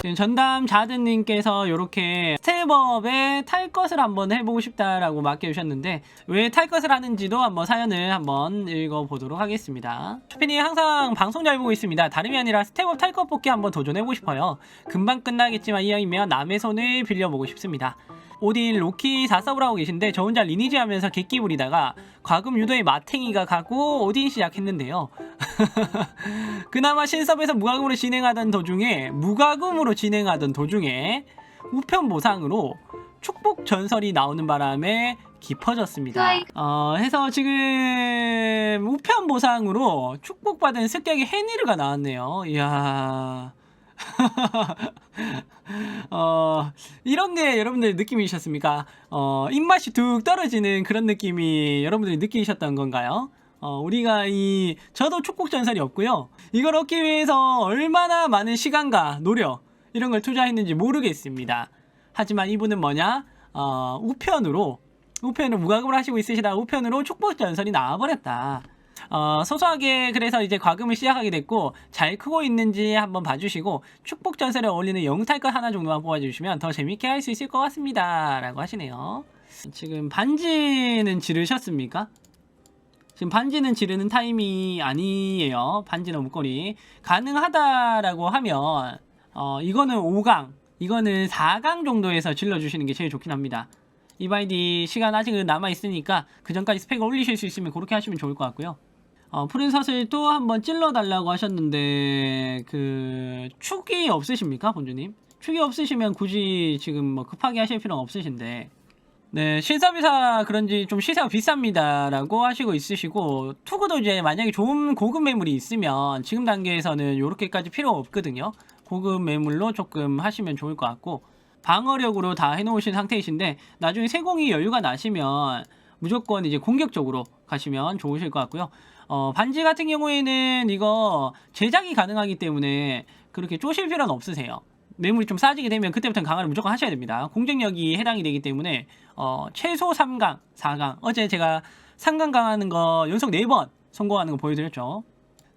지금 전담 자드님께서 이렇게 스텝업에 탈 것을 한번 해보고 싶다라고 맡겨주셨는데 왜 탈 것을 하는지도 한번 사연을 한번 읽어보도록 하겠습니다. 쇼피님 항상 방송 잘 보고 있습니다. 다름이 아니라 스텝업 탈 것 뽑기 한번 도전해보고 싶어요. 금방 끝나겠지만 이왕이면 남의 손을 빌려보고 싶습니다. 오딘 로키 4서브를 하고 계신데 저 혼자 리니지 하면서 객기 부리다가 과금 유도의 마탱이가 가고 오딘 시작했는데요. 그나마 신섭에서 무과금으로 진행하던 도중에 무과금으로 진행하던 도중에 우편 보상으로 축복 전설이 나오는 바람에 깊어졌습니다. 어, 해서 지금 우편 보상으로 축복받은 습격의 헤니르가 나왔네요. 이야. 어, 이런 게 여러분들 느낌이셨습니까? 어, 입맛이 뚝 떨어지는 그런 느낌이 여러분들이 느끼셨던 건가요? 어, 우리가 이, 저도 축복 전설이 없고요. 이걸 얻기 위해서 얼마나 많은 시간과 노력, 이런 걸 투자했는지 모르겠습니다. 하지만 이분은 뭐냐? 어, 우편으로, 우편으로 무과금을 하시고 있으시다가 우편으로 축복 전설이 나와버렸다. 어, 소소하게 그래서 이제 과금을 시작하게 됐고 잘 크고 있는지 한번 봐주시고 축복 전설에 어울리는 영탈 것 하나 정도만 뽑아주시면 더 재밌게 할 수 있을 것 같습니다. 라고 하시네요. 지금 반지는 지르셨습니까? 지금 반지는 지르는 타임이 아니에요. 반지는 목걸이. 가능하다라고 하면, 어, 이거는 5강, 이거는 4강 정도에서 질러주시는 게 제일 좋긴 합니다. 이바이디 시간 아직은 남아있으니까 그 전까지 스펙을 올리실 수 있으면 그렇게 하시면 좋을 것 같고요. 어, 푸른 사슬 또 한번 찔러달라고 하셨는데, 그, 축이 없으십니까, 본주님? 축이 없으시면 굳이 지금 뭐 급하게 하실 필요는 없으신데, 네, 신사비사 그런지 좀 시세가 비쌉니다라고 하시고 있으시고 투구도 이제 만약에 좋은 고급 매물이 있으면 지금 단계에서는 이렇게까지 필요 없거든요. 고급 매물로 조금 하시면 좋을 것 같고 방어력으로 다 해놓으신 상태이신데 나중에 세공이 여유가 나시면 무조건 이제 공격적으로 가시면 좋으실 것 같고요. 어, 반지 같은 경우에는 이거 제작이 가능하기 때문에 그렇게 쪼실 필요는 없으세요. 매물이 좀 싸지게 되면 그때부터는 강화를 무조건 하셔야 됩니다. 공격력이 해당이 되기 때문에 어, 최소 3강, 4강. 어제 제가 3강 강하는 거 연속 4번 성공하는 거 보여드렸죠.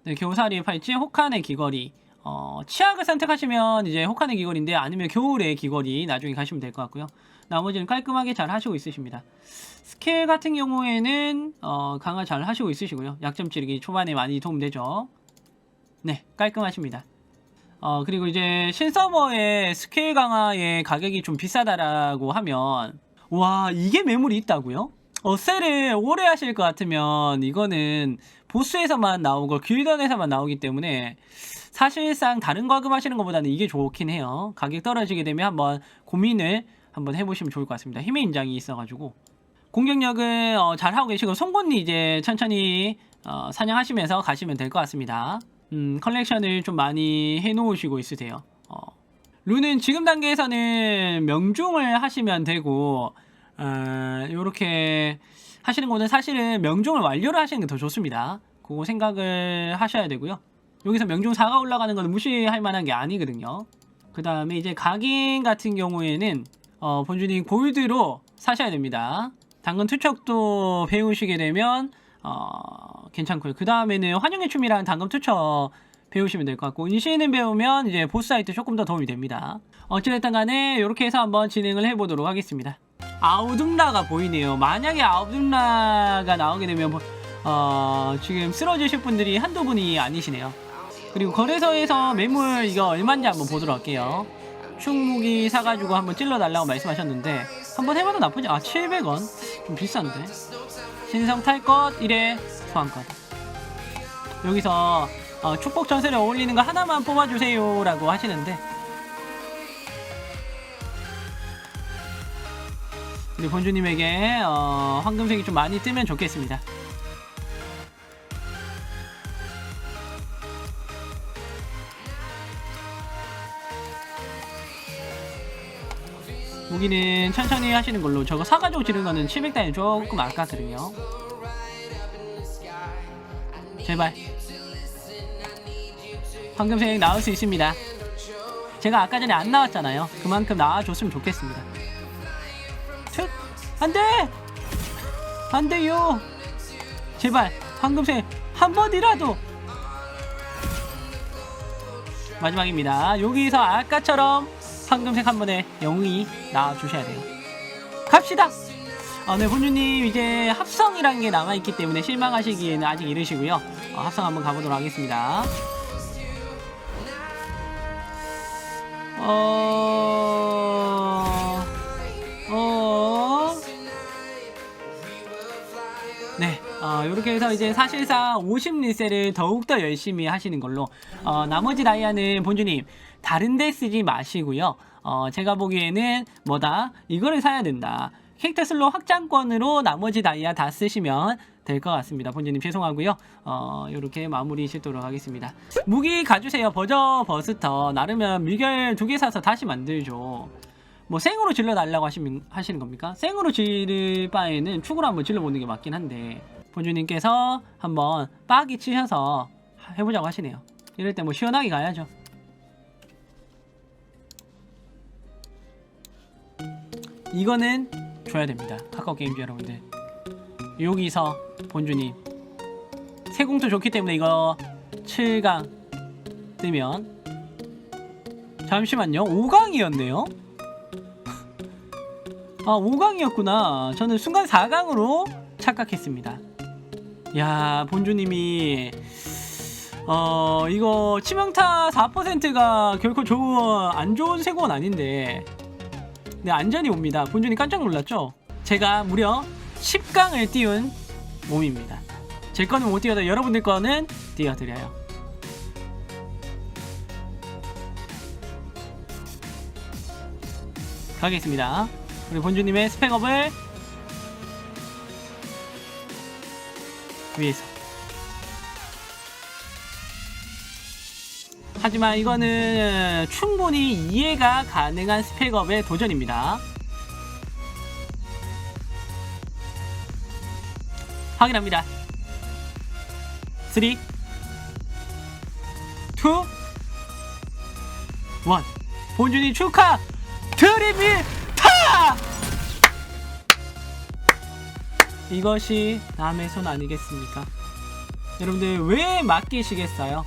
네, 겨우살이 팔찌, 혹한의 귀걸이. 어, 치약을 선택하시면 이제 혹한의 귀걸이인데 아니면 겨울의 귀걸이 나중에 가시면 될 것 같고요. 나머지는 깔끔하게 잘 하시고 있으십니다. 스킬 같은 경우에는 어, 강화 잘 하시고 있으시고요. 약점 찌르기 초반에 많이 도움되죠. 네, 깔끔하십니다. 어, 그리고 이제 신서버의 스킬 강화의 가격이 좀 비싸다라고 하면, 와, 이게 매물이 있다고요? 어, 셀을 오래 하실 것 같으면, 이거는 보스에서만 나오고, 길던에서만 나오기 때문에, 사실상 다른 과금 하시는 것보다는 이게 좋긴 해요. 가격 떨어지게 되면 한번 고민을 한번 해보시면 좋을 것 같습니다. 힘의 인장이 있어가지고. 공격력을 어, 잘 하고 계시고, 송곳니 이제 천천히 어, 사냥하시면서 가시면 될 것 같습니다. 음, 컬렉션을 좀 많이 해놓으시고 있으세요. 어. 룬은 지금 단계에서는 명중을 하시면 되고, 어, 요렇게 하시는 거는 사실은 명중을 완료를 하시는 게 더 좋습니다. 그거 생각을 하셔야 되고요. 여기서 명중 4가 올라가는 건 무시할 만한 게 아니거든요. 그 다음에 이제 각인 같은 경우에는, 어, 본주님 골드로 사셔야 됩니다. 당근 투척도 배우시게 되면, 어, 괜찮고요. 그 다음에는 환영의 춤이라는 당금 투처 배우시면 될 것 같고 인시는 배우면 이제 보스 사이트 조금 더 도움이 됩니다. 어찌됐든 간에 이렇게 해서 한번 진행을 해보도록 하겠습니다. 아우둠라가 보이네요. 만약에 아우둠라가 나오게 되면 뭐, 어, 지금 쓰러지실 분들이 한두 분이 아니시네요. 그리고 거래소에서 매물 이거 얼마인지 한번 보도록 할게요. 충무기 사가지고 한번 찔러달라고 말씀하셨는데 한번 해봐도 나쁘지 아 700원? 좀 비싼데? 신성 탈것 1회 소환권 여기서 어, 축복 전설에 어울리는 거 하나만 뽑아주세요 라고 하시는데. 우리 본주님에게 어, 황금색이 좀 많이 뜨면 좋겠습니다 무기는 천천히 하시는 걸로. 저거 사가지고 지른 거는 700단이 조금 아깝거든요. 제발. 황금색 나올 수 있습니다. 제가 아까 전에 안 나왔잖아요. 그만큼 나와줬으면 좋겠습니다. 툭! 안돼! 안돼요! 제발 황금색 한 번이라도! 마지막입니다. 여기서 아까처럼 황금색 한 번에 영웅이 나와 주셔야 돼요. 갑시다. 어, 네, 본주님 이제 합성이라는 게 남아 있기 때문에 실망하시기에는 아직 이르시고요. 어, 합성 한번 가보도록 하겠습니다. 어, 어, 이렇게 해서 이제 사실상 50 리셀을 더욱더 열심히 하시는 걸로 어, 나머지 다이아는 본주님 다른 데 쓰지 마시고요. 어, 제가 보기에는 뭐다 이거를 사야 된다. 캐릭터 슬로 확장권으로 나머지 다이아 다 쓰시면 될 것 같습니다. 본주님 죄송하고요. 어, 이렇게 마무리 짓도록 하겠습니다. 무기 가주세요. 버저 버스터 나르면 밀결 두 개 사서 다시 만들죠. 뭐 생으로 질러 달라고 하시는, 겁니까? 생으로 지를 바에는 축으로 한번 질러 보는 게 맞긴 한데 본주님께서 한번 빡이 치셔서 해보자고 하시네요. 이럴 때 뭐 시원하게 가야죠. 이거는 줘야 됩니다. 카카오 게임즈 여러분들. 여기서 본주님 세공도 좋기 때문에 이거 7강 뜨면 잠시만요. 5강이었네요. 아 5강이었구나. 저는 순간 4강으로 착각했습니다. 야 본주님이 어 이거 치명타 4%가 결코 좋은 안 좋은 세고는 아닌데 네 안전이 옵니다. 본주님 깜짝 놀랐죠? 제가 무려 10강을 띄운 몸입니다. 제 거는 못 띄워도 여러분들 거는 띄워드려요. 가겠습니다. 우리 본주님의 스펙업을 위해서. 하지만 이거는 충분히 이해가 가능한 스펙업의 도전입니다. 확인합니다. 3, 2, 1. 본준이 축하 드립니다! 이것이 남의 손 아니겠습니까? 여러분들 왜 맡기시겠어요?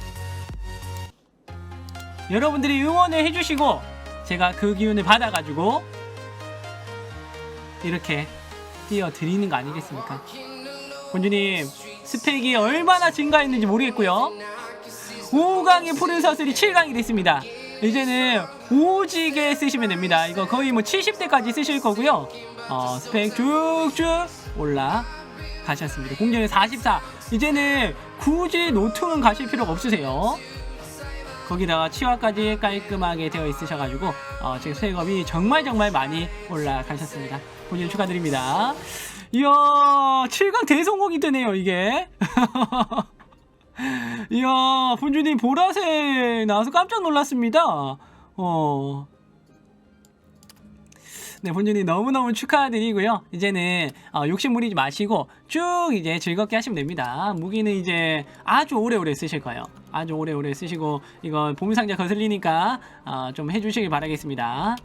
여러분들이 응원을 해주시고 제가 그 기운을 받아가지고 이렇게 띄워드리는 거 아니겠습니까? 본주님 스펙이 얼마나 증가했는지 모르겠고요 5강의 푸른 사슬이 7강이 됐습니다 이제는 오지게 쓰시면 됩니다 이거 거의 뭐 70대까지 쓰실 거고요 어, 스펙 쭉쭉 올라가셨습니다 공격력 44 이제는 굳이 노트는 가실 필요가 없으세요 거기다가 치화까지 깔끔하게 되어 있으셔가지고 어, 지금 수액업이 정말 정말 많이 올라가셨습니다. 본인 축하드립니다. 이야 7강 대성공이 되네요 이게. 이야 본주님 보라색 나와서 깜짝 놀랐습니다. 어. 네, 본주님 너무너무 축하드리고요. 이제는 어, 욕심 부리지 마시고 쭉 이제 즐겁게 하시면 됩니다. 무기는 이제 아주 오래오래 쓰실 거예요. 아주 오래오래 쓰시고 이거 보물상자 거슬리니까 어, 좀 해주시길 바라겠습니다.